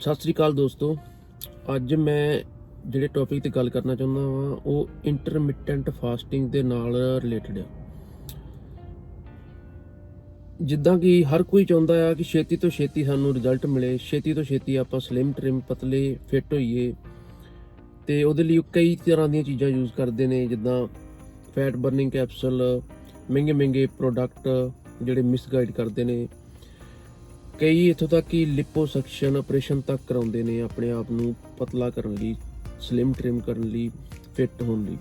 ਸਤਿ ਸ੍ਰੀ ਅਕਾਲ ਦੋਸਤੋ। ਅੱਜ ਮੈਂ ਜਿਹੜੇ ਟੌਪਿਕ ਤੇ ਗੱਲ ਕਰਨਾ ਚਾਹੁੰਦਾ ਹਾਂ ਉਹ ਇੰਟਰਮਿਟੈਂਟ ਫਾਸਟਿੰਗ ਦੇ ਨਾਲ ਰਿਲੇਟਡ ਆ। ਜਿੱਦਾਂ ਕਿ ਹਰ ਕੋਈ ਚਾਹੁੰਦਾ ਆ ਕਿ ਛੇਤੀ ਤੋਂ ਛੇਤੀ ਸਾਨੂੰ ਰਿਜ਼ਲਟ ਮਿਲੇ, ਛੇਤੀ ਤੋਂ ਛੇਤੀ ਆਪਾਂ ਸਲਿਮ ਟ੍ਰਿਮ ਪਤਲੇ ਫਿੱਟ ਹੋਈਏ। ਤੇ ਉਹਦੇ ਲਈ ਉਹ ਕਈ ਤਰ੍ਹਾਂ ਦੀਆਂ ਚੀਜ਼ਾਂ ਯੂਜ਼ ਕਰਦੇ ਨੇ, ਜਿੱਦਾਂ ਫੈਟ ਬਰਨਿੰਗ ਕੈਪਸੂਲ ਮਹਿੰਗੇ ਮਹਿੰਗੇ ਪ੍ਰੋਡਕਟ ਜਿਹੜੇ ਮਿਸਗਾਈਡ ਕਰਦੇ ਨੇ। ਕਈ ਇੱਥੋਂ ਤੱਕ ਕਿ ਲਿਪੋਸਕਸ਼ਨ ਆਪਰੇਸ਼ਨ ਤੱਕ ਕਰਾਉਂਦੇ ਨੇ ਆਪਣੇ ਆਪ ਨੂੰ ਪਤਲਾ ਕਰਨ ਲਈ ਸਲਿਮ ਟ੍ਰਿਮ ਕਰਨ ਲਈ ਫਿੱਟ ਹੋਣ ਲਈ।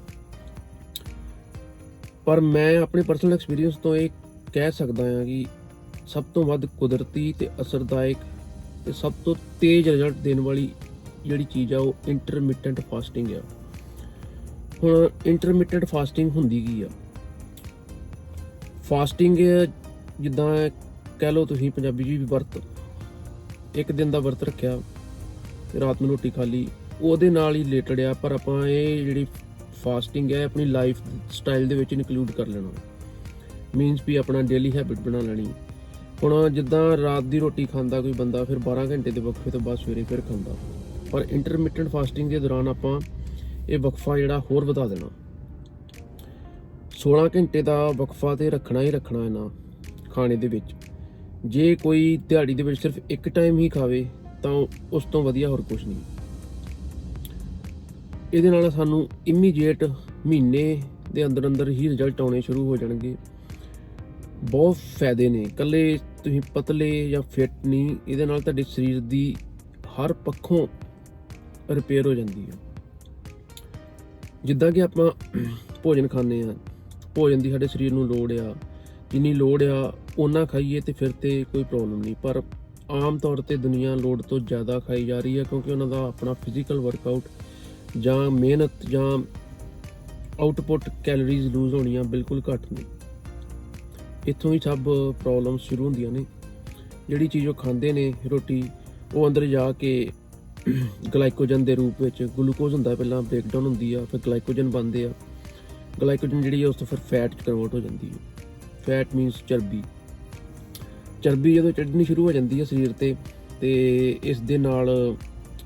ਪਰ ਮੈਂ ਆਪਣੇ ਪਰਸਨਲ ਐਕਸਪੀਰੀਅੰਸ ਤੋਂ ਇਹ ਕਹਿ ਸਕਦਾ ਹਾਂ ਕਿ ਸਭ ਤੋਂ ਵੱਧ ਕੁਦਰਤੀ ਤੇ ਅਸਰਦਾਇਕ ਤੇ ਸਭ ਤੋਂ ਤੇਜ਼ ਰਿਜ਼ਲਟ ਦੇਣ ਵਾਲੀ ਜਿਹੜੀ ਚੀਜ਼ ਆ, ਉਹ ਇੰਟਰਮੀਟੈਂਟ ਫਾਸਟਿੰਗ ਆ। ਹੁਣ ਇੰਟਰਮਿਟੈਂਟ ਫਾਸਟਿੰਗ ਹੁੰਦੀ ਕੀ ਆ? ਫਾਸਟਿੰਗ ਜਿੱਦਾਂ ਕਹਿ ਲਓ ਤੁਸੀਂ ਪੰਜਾਬੀ ਜੀ ਵੀ ਵਰਤ, ਇੱਕ ਦਿਨ ਦਾ ਵਰਤ ਰੱਖਿਆ, ਤੇ ਰਾਤ ਨੂੰ ਰੋਟੀ ਖਾ ਲਈ। ਉਹਦੇ ਨਾਲ ਹੀ ਰਿਲੇਟਡ ਆ, ਪਰ ਆਪਾਂ ਇਹ ਜਿਹੜੀ ਫਾਸਟਿੰਗ ਹੈ, ਆਪਣੀ ਲਾਈਫ ਸਟਾਈਲ ਦੇ ਵਿੱਚ ਇਨਕਲੂਡ ਕਰ ਲੈਣਾ। ਮੀਨਸ ਵੀ ਆਪਣਾ ਡੇਲੀ ਹੈਬਿਟ ਬਣਾ ਲੈਣੀ। ਹੁਣ ਜਿੱਦਾਂ ਰਾਤ ਦੀ ਰੋਟੀ ਖਾਂਦਾ ਕੋਈ ਬੰਦਾ, ਫਿਰ 12 ਘੰਟੇ ਦੇ ਵਕਫੇ ਤੋਂ ਬਾਅਦ ਸਵੇਰੇ ਫਿਰ ਖਾਂਦਾ। ਪਰ ਇੰਟਰਮਿਟੈਂਟ ਫਾਸਟਿੰਗ ਦੇ ਦੌਰਾਨ ਆਪਾਂ ਇਹ ਵਕਫਾ ਜਿਹੜਾ ਹੋਰ ਵਧਾ ਦੇਣਾ। 16 ਘੰਟੇ ਦਾ ਵਕਫਾ ਤੇ ਰੱਖਣਾ ਹੀ ਰੱਖਣਾ ਇਹਨਾਂ ਖਾਣੇ ਦੇ ਵਿੱਚ। ਜੇ ਕੋਈ ਦਿਹਾੜੀ ਦੇ ਵਿੱਚ ਸਿਰਫ ਇੱਕ ਟਾਈਮ ਹੀ ਖਾਵੇ, ਤਾਂ ਉਸ ਤੋਂ ਵਧੀਆ ਹੋਰ ਕੁਝ ਨਹੀਂ। ਇਹਦੇ ਨਾਲ ਸਾਨੂੰ ਇਮੀਡੀਏਟ ਮਹੀਨੇ ਦੇ ਅੰਦਰ ਅੰਦਰ ਹੀ ਰਿਜ਼ਲਟ ਆਉਣੇ ਸ਼ੁਰੂ ਹੋ ਜਾਣਗੇ। ਬਹੁਤ ਫਾਇਦੇ ਨੇ। ਕੱਲੇ ਤੁਸੀਂ ਪਤਲੇ ਜਾਂ ਫਿੱਟ ਨਹੀਂ, ਇਹਦੇ ਨਾਲ ਤੁਹਾਡੇ ਸਰੀਰ ਦੀ ਹਰ ਪੱਖੋਂ ਰਿਪੇਅਰ ਹੋ ਜਾਂਦੀ ਹੈ ਜਿੱਦਾਂ ਕਿ ਆਪਾਂ ਭੋਜਨ ਖਾਂਦੇ ਆ, ਭੋਜਨ ਦੀ ਸਾਡੇ ਸਰੀਰ ਨੂੰ ਲੋੜ ਆ। ਜਿੰਨੀ ਲੋੜ ਆ ਉਹਨਾਂ ਖਾਈਏ ਤੇ ਫਿਰ ਤੇ ਕੋਈ ਪ੍ਰੋਬਲਮ ਨਹੀਂ। ਪਰ ਆਮ ਤੌਰ ਤੇ ਦੁਨੀਆ ਲੋੜ ਤੋਂ ਜ਼ਿਆਦਾ ਖਾਈ ਜਾ ਰਹੀ ਹੈ ਕਿਉਂਕਿ ਉਹਨਾਂ ਦਾ ਆਪਣਾ ਫਿਜ਼ੀਕਲ ਵਰਕਆਊਟ ਜਾਂ ਮਿਹਨਤ ਜਾਂ ਆਊਟਪੁੱਟ ਕੈਲੋਰੀਜ਼ ਲੂਜ਼ ਹੋਣੀਆਂ ਬਿਲਕੁਲ ਘੱਟ ਨੇ। ਇੱਥੋਂ ਹੀ ਸਭ ਪ੍ਰੋਬਲਮਸ ਸ਼ੁਰੂ ਹੁੰਦੀਆਂ ਨੇ। ਜਿਹੜੀ ਚੀਜ਼ ਉਹ ਖਾਂਦੇ ਨੇ, ਰੋਟੀ, ਉਹ ਅੰਦਰ ਜਾ ਕੇ ਗਲਾਈਕੋਜਨ ਦੇ ਰੂਪ ਵਿੱਚ ਗਲੂਕੋਜ਼ ਹੁੰਦਾ ਪਹਿਲਾਂ ਬ੍ਰੇਕਡਾਊਨ ਹੁੰਦੀ ਆ, ਫਿਰ ਗਲਾਈਕੋਜਨ ਬਣਦੇ ਆ। ਗਲਾਈਕੋਜਨ ਜਿਹੜੀ ਹੈ ਉਸ ਤੋਂ ਫਿਰ ਫੈਟ ਚ ਕਨਵਰਟ ਹੋ ਜਾਂਦੀ ਹੈ ਫੈਟ ਮੀਨਸ ਚਰਬੀ। ਚਰਬੀ ਜਦੋਂ ਚੜ੍ਹਨੀ ਸ਼ੁਰੂ ਹੋ ਜਾਂਦੀ ਹੈ ਸਰੀਰ ਤੇ ਤੇ ਇਸ ਦੇ ਨਾਲ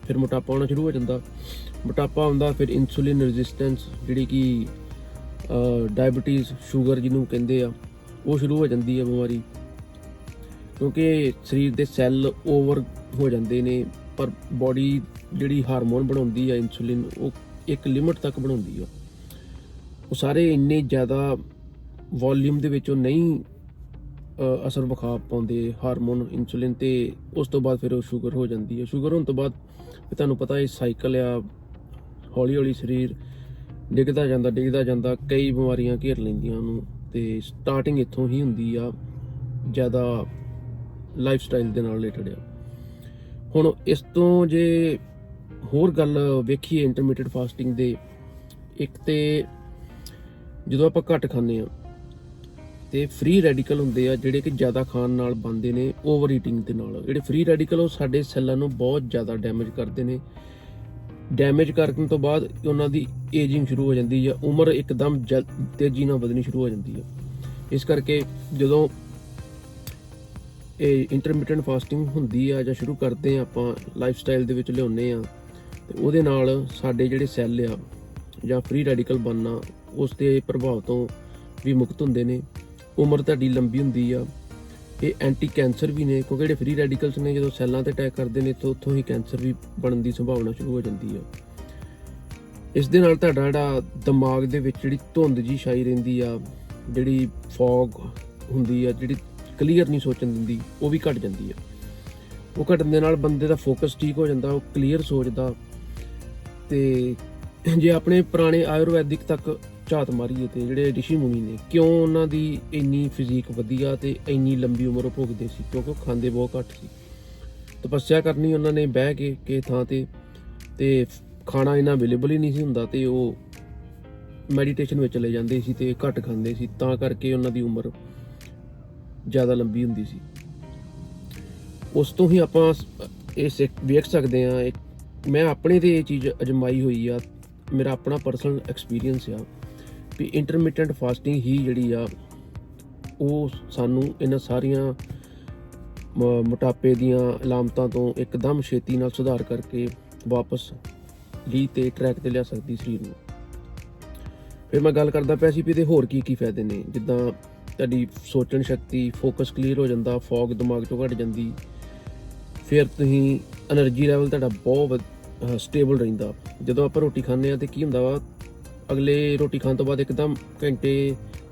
ਫਿਰ ਮੋਟਾਪਾ ਆਉਣਾ ਸ਼ੁਰੂ ਹੋ ਜਾਂਦਾ। ਮੋਟਾਪਾ ਆਉਂਦਾ, ਫਿਰ ਇਨਸੂਲਿਨ ਰੈਜ਼ਿਸਟੈਂਸ ਜਿਹੜੀ ਕਿ ਡਾਇਬੀਟੀਜ਼ ਸ਼ੂਗਰ ਜਿਹਨੂੰ ਕਹਿੰਦੇ ਆ, ਉਹ ਸ਼ੁਰੂ ਹੋ ਜਾਂਦੀ ਹੈ ਬਿਮਾਰੀ। ਕਿਉਂਕਿ ਸਰੀਰ ਦੇ ਸੈੱਲ ਓਵਰ ਹੋ ਜਾਂਦੇ ਨੇ, ਪਰ ਬਾਡੀ ਜਿਹੜੀ ਹਾਰਮੋਨ ਬਣਾਉਂਦੀ ਆ ਇਨਸੂਲਿਨ ਉਹ ਇੱਕ ਲਿਮਟ ਤੱਕ ਬਣਾਉਂਦੀ ਆ। ਉਹ ਸਾਰੇ ਇੰਨੇ ਜ਼ਿਆਦਾ ਵੋਲਿਊਮ ਦੇ ਵਿੱਚ ਉਹ ਨਹੀਂ ਅਸਰ ਵਿਖਾ ਪਾਉਂਦੇ ਹਾਰਮੋਨ ਇਨਸੂਲਿਨ ਤੇ ਉਸ ਤੋਂ ਬਾਅਦ ਫਿਰ ਉਹ ਸ਼ੂਗਰ ਹੋ ਜਾਂਦੀ ਹੈ। ਸ਼ੂਗਰ ਹੋਣ ਤੋਂ ਬਾਅਦ ਤੁਹਾਨੂੰ ਪਤਾ ਇਹ ਸਾਈਕਲ ਆ, ਹੌਲੀ ਹੌਲੀ ਸਰੀਰ ਡਿੱਗਦਾ ਜਾਂਦਾ ਡਿੱਗਦਾ ਜਾਂਦਾ, ਕਈ ਬਿਮਾਰੀਆਂ ਘੇਰ ਲੈਂਦੀਆਂ ਉਹਨੂੰ ਤੇ ਸਟਾਰਟਿੰਗ ਇੱਥੋਂ ਹੀ ਹੁੰਦੀ ਆ, ਜ਼ਿਆਦਾ ਲਾਈਫ ਸਟਾਈਲ ਦੇ ਨਾਲ ਰਿਲੇਟਡ ਆ। ਹੁਣ ਇਸ ਤੋਂ ਜੇ ਹੋਰ ਗੱਲ ਵੇਖੀਏ ਇੰਟਰਮੀਡੀਏਟ ਫਾਸਟਿੰਗ ਦੇ, ਇੱਕ ਤੇ ਜਦੋਂ ਆਪਾਂ ਘੱਟ ਖਾਂਦੇ ਆ ਤੇ ਫ੍ਰੀ ਰੈਡੀਕਲ ਹੁੰਦੇ ਆ ਜਿਹੜੇ ਕਿ ਜ਼ਿਆਦਾ ਖਾਣ ਨਾਲ ਬਣਦੇ ਨੇ ਓਵਰ ਈਟਿੰਗ ਦੇ ਨਾਲ। ਜਿਹੜੇ ਫ੍ਰੀ ਰੈਡੀਕਲ ਉਹ ਸਾਡੇ ਸੈੱਲਾਂ ਨੂੰ ਬਹੁਤ ਜ਼ਿਆਦਾ ਡੈਮੇਜ ਕਰਦੇ ਨੇ। ਡੈਮੇਜ ਕਰਨ ਤੋਂ ਬਾਅਦ ਉਹਨਾਂ ਦੀ ਏਜਿੰਗ ਸ਼ੁਰੂ ਹੋ ਜਾਂਦੀ ਹੈ ਉਮਰ ਇੱਕਦਮ ਜਲ- ਤੇਜ਼ੀ ਨਾਲ ਵਧਣੀ ਸ਼ੁਰੂ ਹੋ ਜਾਂਦੀ ਹੈ ਇਸ ਕਰਕੇ ਜਦੋਂ ਇਹ ਇੰਟਰਮਿਟੈਂਟ ਫਾਸਟਿੰਗ ਹੁੰਦੀ ਆ ਜਾਂ ਸ਼ੁਰੂ ਕਰਦੇ ਆ ਆਪਾਂ ਲਾਈਫ ਸਟਾਈਲ ਦੇ ਵਿੱਚ ਲਿਆਉਂਦੇ ਆ, ਤੇ ਉਹਦੇ ਨਾਲ ਸਾਡੇ ਜਿਹੜੇ ਸੈੱਲ ਆ ਜਾਂ ਫ੍ਰੀ ਰੈਡੀਕਲ ਬਣਨਾ, ਉਸ ਦੇ ਪ੍ਰਭਾਵ ਤੋਂ ਵੀ ਮੁਕਤ ਹੁੰਦੇ ਨੇ। ਉਮਰ ਤੁਹਾਡੀ ਲੰਬੀ ਹੁੰਦੀ ਆ। ਇਹ ਐਂਟੀ ਕੈਂਸਰ ਵੀ ਨੇ, ਕਿਉਂਕਿ ਜਿਹੜੇ ਫ੍ਰੀ ਰੈਡੀਕਲਸ ਨੇ, ਜਦੋਂ ਸੈੱਲਾਂ ਤੇ ਅਟੈਕ ਕਰਦੇ ਨੇ, ਤਾਂ ਉੱਥੋਂ ਹੀ ਕੈਂਸਰ ਵੀ ਬਣਨ ਦੀ ਸੰਭਾਵਨਾ ਸ਼ੁਰੂ ਹੋ ਜਾਂਦੀ ਆ। ਇਸ ਦੇ ਨਾਲ ਤੁਹਾਡਾ ਜਿਹੜਾ ਦਿਮਾਗ ਦੇ ਵਿੱਚ ਜਿਹੜੀ ਧੁੰਦ ਜੀ ਛਾਈ ਰਹਿੰਦੀ ਆ, ਜਿਹੜੀ ਫੌਗ ਹੁੰਦੀ ਆ, ਜਿਹੜੀ ਕਲੀਅਰ ਨਹੀਂ ਸੋਚਣ ਦਿੰਦੀ, ਉਹ ਵੀ ਘਟ ਜਾਂਦੀ ਆ। ਉਹ ਘਟਣ ਦੇ ਨਾਲ ਬੰਦੇ ਦਾ ਫੋਕਸ ਠੀਕ ਹੋ ਜਾਂਦਾ, ਉਹ ਕਲੀਅਰ ਸੋਚਦਾ। ਤੇ ਜੇ ਆਪਣੇ ਪੁਰਾਣੇ ਆਯੁਰਵੈਦਿਕ ਤੱਕ ਝਾਤ ਮਾਰੀਏ ਤੇ ਜਿਹੜੇ ਰਿਸ਼ੀ ਮੁਨੀ ਨੇ, ਕਿਉਂ ਉਹਨਾਂ ਦੀ ਇੰਨੀ ਫਿਜ਼ੀਕ ਵਧੀਆ ਤੇ ਇੰਨੀ ਲੰਬੀ ਉਮਰ ਉਹ ਭੋਗਦੇ ਸੀ? ਕਿਉਂਕਿ ਉਹ ਖਾਂਦੇ ਬਹੁਤ ਘੱਟ ਸੀ। ਤਪੱਸਿਆ ਕਰਨੀ ਉਹਨਾਂ ਨੇ ਬਹਿ ਕੇ ਕੇ ਥਾਂ ਤੇ ਤੇ ਖਾਣਾ ਇਹਨਾਂ ਅਵੇਲੇਬਲ ਹੀ ਨਹੀਂ ਸੀ ਹੁੰਦਾ ਤੇ ਉਹ ਮੈਡੀਟੇਸ਼ਨ ਵਿੱਚ ਚਲੇ ਜਾਂਦੇ ਸੀ ਤੇ ਘੱਟ ਖਾਂਦੇ ਸੀ, ਤਾਂ ਕਰਕੇ ਉਹਨਾਂ ਦੀ ਉਮਰ ਜ਼ਿਆਦਾ ਲੰਬੀ ਹੁੰਦੀ ਸੀ। ਉਸ ਤੋਂ ਹੀ ਆਪਾਂ ਇਹ ਸਿੱਖ, ਵੇਖ ਸਕਦੇ ਆ ਮੈਂ ਆਪਣੇ ਤੇ ਇਹ ਚੀਜ਼ ਅਜਮਾਈ ਹੋਈ ਆ, ਮੇਰਾ ਆਪਣਾ ਪਰਸਨਲ ਐਕਸਪੀਰੀਅੰਸ ਆ। ਵੀ ਇੰਟਰਮੀਟੈਂਟ ਫਾਸਟਿੰਗ ਹੀ ਜਿਹੜੀ ਆ, ਉਹ ਸਾਨੂੰ ਇਹਨਾਂ ਸਾਰੀਆਂ ਮੋਟਾਪੇ ਦੀਆਂ ਅਲਾਮਤਾਂ ਤੋਂ ਇੱਕਦਮ ਛੇਤੀ ਨਾਲ ਸੁਧਾਰ ਕਰਕੇ ਵਾਪਸ ਲੀ ਤੇ ਟਰੈਕ ਤੇ ਲਿਆ ਸਕਦੀ ਸਰੀਰ ਨੂੰ। ਫਿਰ ਮੈਂ ਗੱਲ ਕਰਦਾ ਪਿਆ ਸੀ ਵੀ ਇਹਦੇ ਹੋਰ ਕੀ ਕੀ ਫਾਇਦੇ ਨੇ? ਜਿੱਦਾਂ ਤੁਹਾਡੀ ਸੋਚਣ ਸ਼ਕਤੀ ਫੋਕਸ ਕਲੀਅਰ ਹੋ ਜਾਂਦਾ ਫੌਗ ਦਿਮਾਗ ਤੋਂ ਘਟ ਜਾਂਦੀ, ਫਿਰ ਤੁਸੀਂ એનર્ਜੀ ਲੈਵਲ ਤੁਹਾਡਾ ਬਹੁਤ ਸਟੇਬਲ ਰਹਿੰਦਾ। ਜਦੋਂ ਆਪਾਂ ਰੋਟੀ ਖਾਂਦੇ ਆ ਤੇ ਕੀ ਹੁੰਦਾ ਵਾ? ਅਗਲੇ ਰੋਟੀ ਖਾਣ ਤੋਂ ਬਾਅਦ ਇੱਕਦਮ ਘੰਟੇ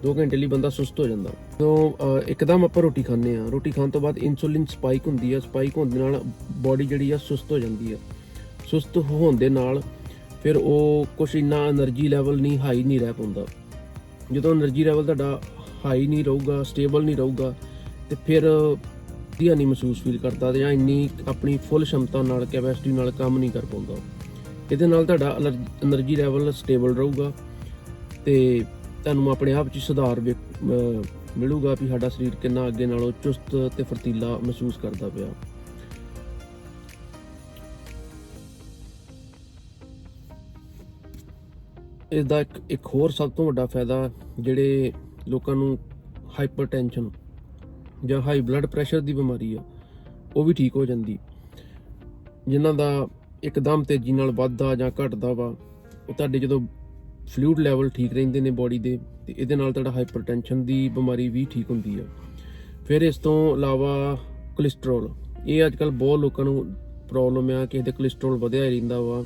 2 ਘੰਟੇ ਲਈ ਬੰਦਾ ਸੁਸਤ ਹੋ ਜਾਂਦਾ। ਜਦੋਂ ਇੱਕਦਮ ਆਪਾਂ ਰੋਟੀ ਖਾਂਦੇ ਆ ਰੋਟੀ ਖਾਣ ਤੋਂ ਬਾਅਦ ਇਨਸੂਲਿਨ ਸਪਾਈਕ ਹੁੰਦੀ ਆ ਸਪਾਈਕ ਹੋਣ ਦੇ ਨਾਲ ਬਾਡੀ ਜਿਹੜੀ ਆ ਸੁਸਤ ਹੋ ਜਾਂਦੀ ਆ। ਸੁਸਤ ਹੋਣ ਦੇ ਨਾਲ ਫਿਰ ਉਹ ਕੁਛ ਇੰਨਾ એનર્ਜੀ ਲੈਵਲ ਨਹੀਂ ਹਾਈ ਨਹੀਂ ਰਹਿ ਪਉਂਦਾ। ਜਦੋਂ એનર્ਜੀ ਲੈਵਲ ਤੁਹਾਡਾ ਹਾਈ ਨਹੀਂ ਰਹੂਗਾ ਸਟੇਬਲ ਨਹੀਂ ਰਹੂਗਾ, ਤੇ ਫਿਰ ਵਧੀਆ ਨਹੀਂ ਮਹਿਸੂਸ ਫੀਲ ਕਰਦਾ ਤੇ ਜਾਂ ਇੰਨੀ ਆਪਣੀ ਫੁੱਲ ਸ਼ਮਤਾ ਨਾਲ ਕੈਪੈਸਿਟੀ ਨਾਲ ਕੰਮ ਨਹੀਂ ਕਰ ਪਾਉਂਦਾ। ਇਹਦੇ ਨਾਲ ਤੁਹਾਡਾ એનર્ਜੀ ਲੈਵਲ ਸਟੇਬਲ ਰਹੂਗਾ ਤੇ ਤੁਹਾਨੂੰ ਆਪਣੇ ਆਪ 'ਚ ਸੁਧਾਰ ਮਿਲੂਗਾ ਵੀ ਸਾਡਾ ਸਰੀਰ ਕਿੰਨਾ ਅੱਗੇ ਨਾਲੋਂ ਚੁਸਤ ਤੇ ਫਰਤੀਲਾ ਮਹਿਸੂਸ ਕਰਦਾ ਪਿਆ। ਇਸ ਦਾ ਇੱਕ ਇੱਕ ਹੋਰ ਸਭ ਤੋਂ ਵੱਡਾ ਫਾਇਦਾ ਜਿਹੜੇ ਲੋਕਾਂ ਨੂੰ ਹਾਈਪਰਟੈਂਸ਼ਨ ਜਾਂ ਹਾਈ ਬਲੱਡ ਪ੍ਰੈਸ਼ਰ ਦੀ ਬਿਮਾਰੀ ਆ, ਉਹ ਵੀ ਠੀਕ ਹੋ ਜਾਂਦੀ। ਜਿਨ੍ਹਾਂ ਦਾ ਇੱਕਦਮ ਤੇਜ਼ੀ ਨਾਲ ਵੱਧਦਾ ਜਾਂ ਘਟਦਾ ਵਾ, ਉਹ ਤੁਹਾਡੇ ਜਦੋਂ ਫਲੂਇਡ ਲੈਵਲ ਠੀਕ ਰਹਿੰਦੇ ਨੇ ਬੋਡੀ ਦੇ, ਤੇ ਇਹਦੇ ਨਾਲ ਤੁਹਾਡਾ ਹਾਈਪਰਟੈਂਸ਼ਨ ਦੀ ਬਿਮਾਰੀ ਵੀ ਠੀਕ ਹੁੰਦੀ ਆ। ਫਿਰ ਇਸ ਤੋਂ ਇਲਾਵਾ ਕੋਲੇਸਟ੍ਰੋਲ ਇਹ ਅੱਜ ਕੱਲ ਬਹੁਤ ਲੋਕਾਂ ਨੂੰ ਪ੍ਰੋਬਲਮ ਆ ਕਿਸੇ ਦੇ ਕੋਲੇਸਟ੍ਰੋਲ ਵਧਿਆ ਰਹਿੰਦਾ ਵਾ।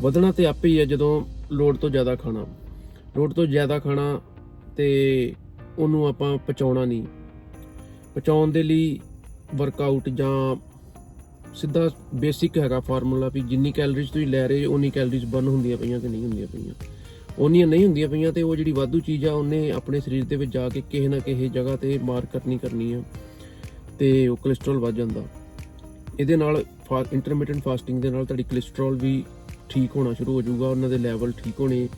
ਵਧਣਾ ਤੇ ਆਪੇ ਹੀ ਆ ਜਦੋਂ ਲੋੜ ਤੋਂ ਜ਼ਿਆਦਾ ਖਾਣਾ। ਲੋੜ ਤੋਂ ਜ਼ਿਆਦਾ ਖਾਣਾ ਤੇ ਉਹਨੂੰ ਆਪਾਂ ਪਚਾਉਣਾ ਨਹੀਂ। ਪਚਾਉਣ ਦੇ ਲਈ ਵਰਕਆਊਟ ਜਾਂ ਸਿੱਧਾ ਬੇਸਿਕ ਹੈਗਾ ਫਾਰਮੂਲਾ ਵੀ ਜਿੰਨੀ ਕੈਲਰੀਜ਼ ਤੁਸੀਂ ਲੈ ਰਹੇ ਹੋ ਉਨੀ ਕੈਲਰੀਜ਼ ਬਰਨ ਹੁੰਦੀਆਂ ਪਈਆਂ ਕਿ ਨਹੀਂ ਹੁੰਦੀਆਂ ਪਈਆਂ। ਉਨੀਆਂ ਨਹੀਂ ਹੁੰਦੀਆਂ ਪਈਆਂ ਤੇ ਉਹ ਜਿਹੜੀ ਵਾਧੂ ਚੀਜ਼ ਆ, ਉਹਨੇ ਆਪਣੇ ਸਰੀਰ ਦੇ ਵਿੱਚ ਜਾ ਕੇ ਕਿਸੇ ਨਾ ਕਿਸੇ ਜਗ੍ਹਾ ਤੇ ਮਾਰ ਕਰਨੀ ਕਰਨੀ ਆ ਤੇ ਉਹ ਕੋਲੇਸਟ੍ਰੋਲ ਵੱਧ ਜਾਂਦਾ। ਇਹਦੇ ਨਾਲ ਇੰਟਰਮੀਡੀਏਟ ਫਾਸਟਿੰਗ ਦੇ ਨਾਲ ਤੁਹਾਡੀ ਕੋਲੇਸਟ੍ਰੋਲ ਵੀ ਠੀਕ ਹੋਣਾ ਸ਼ੁਰੂ ਹੋ ਜਾਊਗਾ, ਉਹਨਾਂ ਦੇ ਲੈਵਲ ਠੀਕ ਹੋਣੇ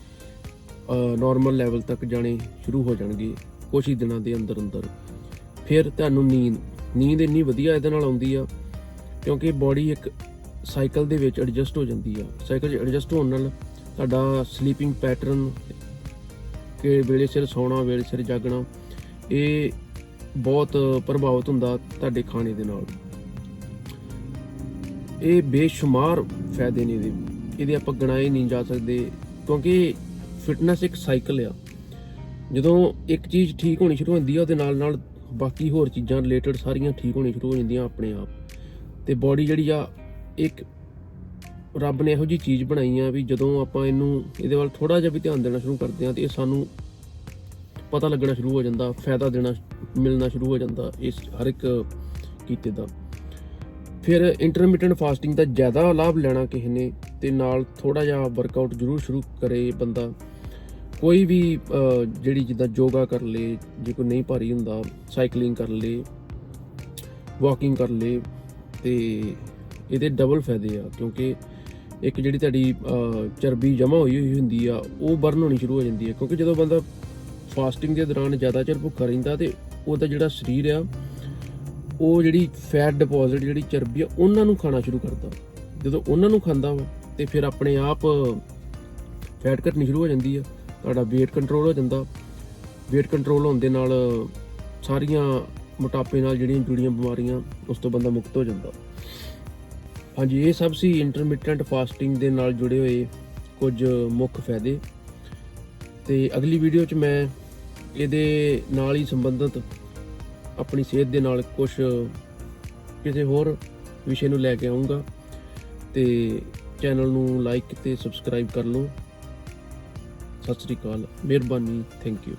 ਨਾਰਮਲ ਲੈਵਲ ਤੱਕ ਜਾਣੇ ਸ਼ੁਰੂ ਹੋ ਜਾਣਗੇ ਕੁਝ ਹੀ ਦਿਨਾਂ ਦੇ ਅੰਦਰ ਅੰਦਰ। ਫਿਰ ਤੁਹਾਨੂੰ ਨੀਂਦ ਨੀਂਦ ਇੰਨੀ ਵਧੀਆ ਇਹਦੇ ਨਾਲ ਆਉਂਦੀ ਆ ਕਿਉਂਕਿ ਬਾਡੀ ਇੱਕ ਸਾਈਕਲ ਦੇ ਵਿੱਚ ਐਡਜਸਟ ਹੋ ਜਾਂਦੀ ਆ। ਸਾਈਕਲ 'ਚ ਐਡਜਸਟ ਹੋਣ ਨਾਲ ਤੁਹਾਡਾ ਸਲੀਪਿੰਗ ਪੈਟਰਨ ਕਿ ਵੇਲੇ ਸਿਰ ਸੌਣਾ, ਵੇਲੇ ਸਿਰ ਜਾਗਣਾ, ਇਹ ਬਹੁਤ ਪ੍ਰਭਾਵਿਤ ਹੁੰਦਾ ਤੁਹਾਡੇ ਖਾਣੇ ਦੇ ਨਾਲ। ਇਹ ਬੇਸ਼ੁਮਾਰ ਫਾਇਦੇ ਨੇ ਇਹਦੇ। ਇਹਦੇ ਆਪਾਂ ਗਣਾਏ ਨਹੀਂ ਜਾ ਸਕਦੇ ਕਿਉਂਕਿ ਫਿਟਨੈਸ ਇੱਕ ਸਾਈਕਲ ਆ। ਜਦੋਂ ਇੱਕ ਚੀਜ਼ ਠੀਕ ਹੋਣੀ ਸ਼ੁਰੂ ਹੁੰਦੀ ਆ, ਉਹਦੇ ਨਾਲ ਨਾਲ ਬਾਕੀ ਹੋਰ ਚੀਜ਼ਾਂ ਰਿਲੇਟਡ ਸਾਰੀਆਂ ਠੀਕ ਹੋਣੀ ਸ਼ੁਰੂ ਹੋ ਜਾਂਦੀਆਂ ਆਪਣੇ ਆਪ। ਤੇ ਬਾਡੀ ਜਿਹੜੀ ਆ, ਇੱਕ ਰੱਬ ਨੇ ਇਹੋ ਜੀ ਚੀਜ਼ ਬਣਾਈ ਆ ਵੀ ਜਦੋਂ ਆਪਾਂ ਇਹਨੂੰ, ਇਹਦੇ ਵੱਲ ਥੋੜਾ ਜਿਹਾ ਵੀ ਧਿਆਨ ਦੇਣਾ ਸ਼ੁਰੂ ਕਰਦੇ ਆ ਤੇ ਇਹ ਸਾਨੂੰ ਪਤਾ ਲੱਗਣਾ ਸ਼ੁਰੂ ਹੋ ਜਾਂਦਾ, ਫਾਇਦਾ ਦੇਣਾ ਮਿਲਣਾ ਸ਼ੁਰੂ ਹੋ ਜਾਂਦਾ ਇਸ ਹਰ ਇੱਕ ਕੀਤੇ ਦਾ। ਫਿਰ ਇੰਟਰਮੀਡੀਏਟ ਫਾਸਟਿੰਗ ਦਾ ਜ਼ਿਆਦਾ ਲਾਭ ਲੈਣਾ ਕਿਸੇ ਨੇ ਤੇ ਨਾਲ ਥੋੜਾ ਜਿਹਾ ਵਰਕਆਊਟ ਜ਼ਰੂਰ ਸ਼ੁਰੂ ਕਰੇ ਬੰਦਾ। ਕੋਈ ਵੀ ਜਿਹੜੀ ਜਿੱਦਾਂ ਯੋਗਾ ਕਰ ਲੇ, ਜੇ ਕੋਈ ਨਹੀਂ ਭਾਰੀ ਹੁੰਦਾ ਸਾਈਕਲਿੰਗ ਕਰ ਲੇ ਵਾਕਿੰਗ ਕਰ ਲੇ ਤੇ ਇਹਦੇ ਡਬਲ ਫਾਇਦੇ ਆ, ਕਿਉਂਕਿ ਇੱਕ ਜਿਹੜੀ ਤੁਹਾਡੀ ਚਰਬੀ ਜਮਾ ਹੋਈ ਹੋਈ ਹੁੰਦੀ ਆ, ਉਹ ਬਰਨ ਹੋਣੀ ਸ਼ੁਰੂ ਹੋ ਜਾਂਦੀ ਹੈ ਕਿਉਂਕਿ ਜਦੋਂ ਬੰਦਾ ਫਾਸਟਿੰਗ ਦੇ ਦੌਰਾਨ ਜ਼ਿਆਦਾ ਚਿਰ ਭੁੱਖਾ ਰਹਿੰਦਾ ਤੇ ਉਹਦਾ ਜਿਹੜਾ ਸਰੀਰ ਆ, ਉਹ ਜਿਹੜੀ ਫੈਟ ਡਿਪੋਜ਼ਿਟ ਜਿਹੜੀ ਚਰਬੀ ਆ, ਉਹਨਾਂ ਨੂੰ ਖਾਣਾ ਸ਼ੁਰੂ ਕਰਦਾ। ਜਦੋਂ ਉਹਨਾਂ ਨੂੰ ਖਾਂਦਾ ਵਾ, ਤੇ ਫਿਰ ਆਪਣੇ ਆਪ ਫੈਟ ਘਟਣੀ ਸ਼ੁਰੂ ਹੋ ਜਾਂਦੀ ਆ, ਤੁਹਾਡਾ weight ਕੰਟਰੋਲ ਹੋ ਜਾਂਦਾ। weight ਕੰਟਰੋਲ ਹੋਣ ਦੇ ਨਾਲ ਸਾਰੀਆਂ ਮੋਟਾਪੇ ਨਾਲ ਜਿਹੜੀਆਂ ਜੁੜੀਆਂ ਬਿਮਾਰੀਆਂ, ਉਸ ਤੋਂ ਬੰਦਾ ਮੁਕਤ ਹੋ ਜਾਂਦਾ। ਹਾਂਜੀ, ਇਹ ਸਭ ਸੀ ਇੰਟਰਮੀਟੈਂਟ ਫਾਸਟਿੰਗ ਦੇ ਨਾਲ ਜੁੜੇ ਹੋਏ ਕੁਝ ਮੁੱਖ ਫਾਇਦੇ। ਤੇ ਅਗਲੀ ਵੀਡੀਓ 'ਚ ਮੈਂ ਇਹਦੇ ਨਾਲ ਹੀ ਸੰਬੰਧਿਤ ਆਪਣੀ ਸਿਹਤ ਦੇ ਨਾਲ ਕੁਝ ਕਿਸੇ ਹੋਰ ਵਿਸ਼ੇ ਨੂੰ ਲੈ ਕੇ ਆਉਂਗਾ। ਤੇ ਚੈਨਲ ਨੂੰ ਲਾਈਕ ਤੇ ਸਬਸਕ੍ਰਾਈਬ ਕਰ ਲਓ। ਸਤਿ ਸ੍ਰੀ ਅਕਾਲ, ਮਿਹਰਬਾਨੀ ਥੈਂਕ ਯੂ